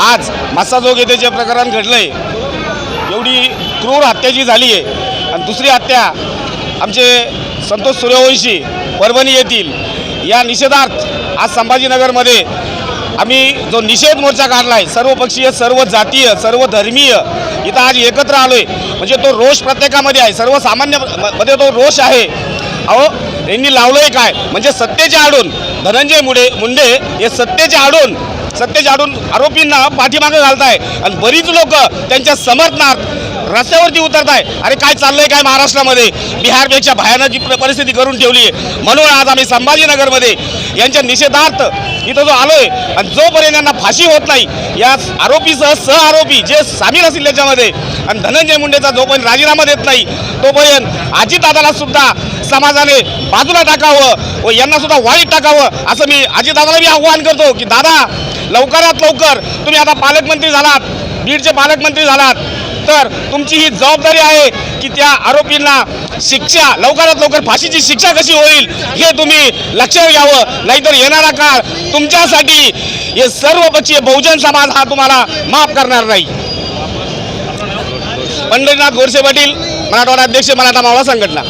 आज मस्साजोग येथे जे प्रकरण घडलं आहे एवढी क्रूर हत्या जी झाली आहे आणि दुसरी हत्या आमचे संतोष सूर्यवंशी परभणी येथील या निषेधार्थ आज संभाजीनगरमध्ये आम्ही जो निषेध मोर्चा काढला आहे सर्वपक्षीय सर्व जातीय सर्व धर्मीय इथं आज एकत्र आलो आहे म्हणजे तो रोष प्रत्येकामध्ये आहे. सर्वसामान्य म- मध्ये तो रोष आहे. अहो यांनी आहे काय? म्हणजे सत्तेच्या आडून धनंजय मुंडे मुंडे हे सत्तेचे आडून सत्तेचे आडून आरोपींना पाठीमागं घालताय. आणि बरीच लोक त्यांच्या समर्थनार्थ रस्त्यावरती उतरत आहे अरे काय चाललंय काय महाराष्ट्रामध्ये? बिहारपेक्षा भयानक जी परिस्थिती करून ठेवली आहे. म्हणून आज आम्ही संभाजीनगरमध्ये यांच्या निषेधार्थ इथं जो आलोय आणि जोपर्यंत यांना फाशी होत नाही या आरोपीसह सह आरोपी जे सामील असतील त्याच्यामध्ये आणि धनंजय मुंडेचा जोपर्यंत राजीनामा देत नाही तोपर्यंत अजितदादाला सुद्धा समाजाने बाजूला टाकावं व यांना सुद्धा वाईट टाकावं असं मी अजितदादाला मी आव्हान करतो की दादा लवकरात लवकर तुम्ही आता पालकमंत्री झालात बीडचे पालकमंत्री झालात तर तुमची ही जबाबदारी आहे की त्या आरोपींना शिक्षा लवकरात लवकर फाशीची शिक्षा कशी होईल हे तुम्ही लक्षात घ्यावं. नाहीतर येणारा काळ तुमच्यासाठी हे सर्वपक्षीय बहुजन समाज हा तुम्हाला माफ करणार नाही. पंढरीनाथ गोरसे पाटील मराठवाडा अध्यक्ष मराठा मावळा संघटना.